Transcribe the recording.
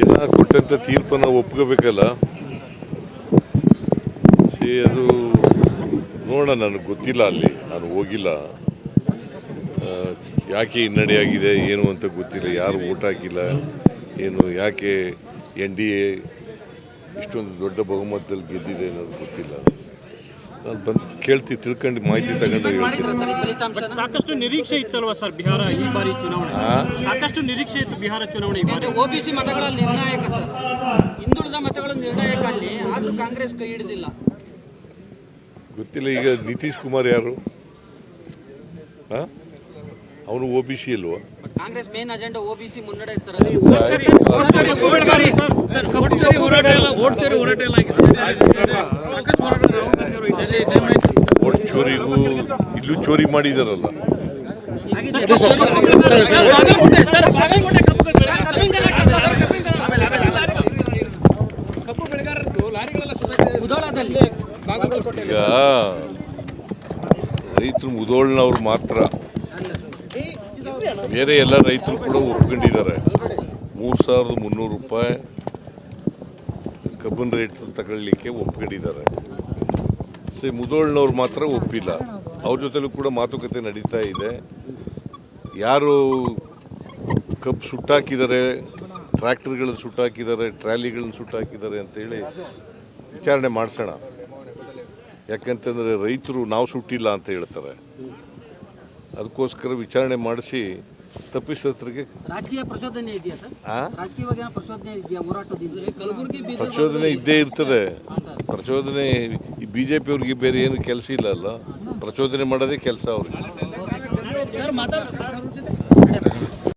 ಜನ ಕೊಟ್ಟಂತ ತೀರ್ಪನ್ನು ಒಪ್ಕೋಬೇಕಲ್ಲ? ಸೇ, ಅದು ನೋಡೋಣ, ನನಗೆ ಗೊತ್ತಿಲ್ಲ ಅಲ್ಲಿ. ನಾನು ಹೋಗಿಲ್ಲ. ಯಾಕೆ ಹಿನ್ನಡೆಯಾಗಿದೆ ಏನು ಅಂತ ಗೊತ್ತಿಲ್ಲ. ಯಾರು ಓಟ್ ಹಾಕಿಲ್ಲ, ಏನು, ಯಾಕೆ ಎನ್ ಡಿ ಎ ಇಷ್ಟೊಂದು ದೊಡ್ಡ ಬಹುಮತದಲ್ಲಿ ಗೆದ್ದಿದೆ ಅನ್ನೋದು ಗೊತ್ತಿಲ್ಲ. ನಾನು ಬಂದು ಕೇಳ್ತಿ ತಿಳ್ಕೊಂಡು ಮಾಹಿತಿ ತಗೊಂಡು ಸಾಕಷ್ಟು ನಿರೀಕ್ಷೆ ಇತ್ತಲ್ವಾ ಸರ್ ಬಿಹಾರ ಈ ಬಾರಿ ಚುನಾವಣೆ? ಸಾಕಷ್ಟು ನಿರೀಕ್ಷೆ ಇತ್ತು ಬಿಹಾರ ಚುನಾವಣೆ ಓಬಿಸಿ ಮತಗಳಲ್ಲಿ ನಿರ್ಣಾಯಕ ಸರ್? ಹಿಂದುಳಿದ ಮತಗಳು ನಿರ್ಣಾಯಕ ಅಲ್ಲಿ ಆದರೂ ಕಾಂಗ್ರೆಸ್ ಕೈ ಹಿಡಿದಿಲ್ಲ. ಗೊತ್ತಿಲ್ಲ ಈಗ ನಿತೀಶ್ ಕುಮಾರ್ ಯಾರು? ಅವನು ಓ ಬಿ ಸಿ ಅಲ್ವಾ but Congress main agenda OBC ಮುನ್ನಡೆ ಇರ್ತಾರೆ ಒಟ್ಟು ಚೋರಿಗೂ ಇಲ್ಲೂ ಚೋರಿ ಮಾಡಿದಾರಲ್ಲ ಈಗ ರೈತರು ಮುದೋಳ್ನವ್ರು ಮಾತ್ರ ಬೇರೆ ಎಲ್ಲ ರೈತರು ಕೂಡ ಒಪ್ಕೊಂಡಿದ್ದಾರೆ. ಮೂರು ಸಾವಿರದ ಮುನ್ನೂರು ರೂಪಾಯಿ ಕಬ್ಬನ್ ರೇಟ್ ತಗೊಳ್ಳಿಕ್ಕೆ ಒಪ್ಕೊಂಡಿದ್ದಾರೆ. ಸರಿ ಮುದೋಳ್ನವ್ರು ಮಾತ್ರ ಒಪ್ಪಿಲ್ಲ. ಅವ್ರ ಜೊತೆಲೂ ಕೂಡ ಮಾತುಕತೆ ನಡೀತಾ ಇದೆ. ಯಾರು ಕಬ್ಬು ಸುಟ್ಟಾಕಿದ್ದಾರೆ, ಟ್ರ್ಯಾಕ್ಟರ್ಗಳನ್ನು ಸುಟ್ಟಾಕಿದ್ದಾರೆ, ಟ್ರಾಲಿಗಳನ್ನು ಸುಟ್ಟಾಕಿದ್ದಾರೆ ಅಂತೇಳಿ ವಿಚಾರಣೆ ಮಾಡಿಸೋಣ. ಯಾಕಂತಂದರೆ ರೈತರು ನಾವು ಸುಟ್ಟಿಲ್ಲ ಅಂತ ಹೇಳ್ತಾರೆ. ಅದಕ್ಕೋಸ್ಕರ ವಿಚಾರಣೆ ಮಾಡಿಸಿ ತಪ್ಪಿಸತ್ರಿಗೆ ರಾಜಕೀಯ ಪ್ರಚೋದನೆ ಇದೆಯಾ ಸರ್? ರಾಜಕೀಯವಾಗಿ ಪ್ರಚೋದನೆ ಇದೆಯಾ ಹೋರಾಟದಿಂದ ಕಲಬುರಗಿ ಬೀದರ್ ಪ್ರಚೋದನೆ ಇದ್ದೇ ಇರ್ತದೆ. ಪ್ರಚೋದನೆ ಈ ಬಿ ಜೆ ಪಿಯವ್ರಿಗೆ ಬೇರೆ ಏನು ಕೆಲಸ ಇಲ್ಲ ಅಲ್ಲ. ಪ್ರಚೋದನೆ ಮಾಡೋದೇ ಕೆಲಸ ಅವ್ರಿಗೆ.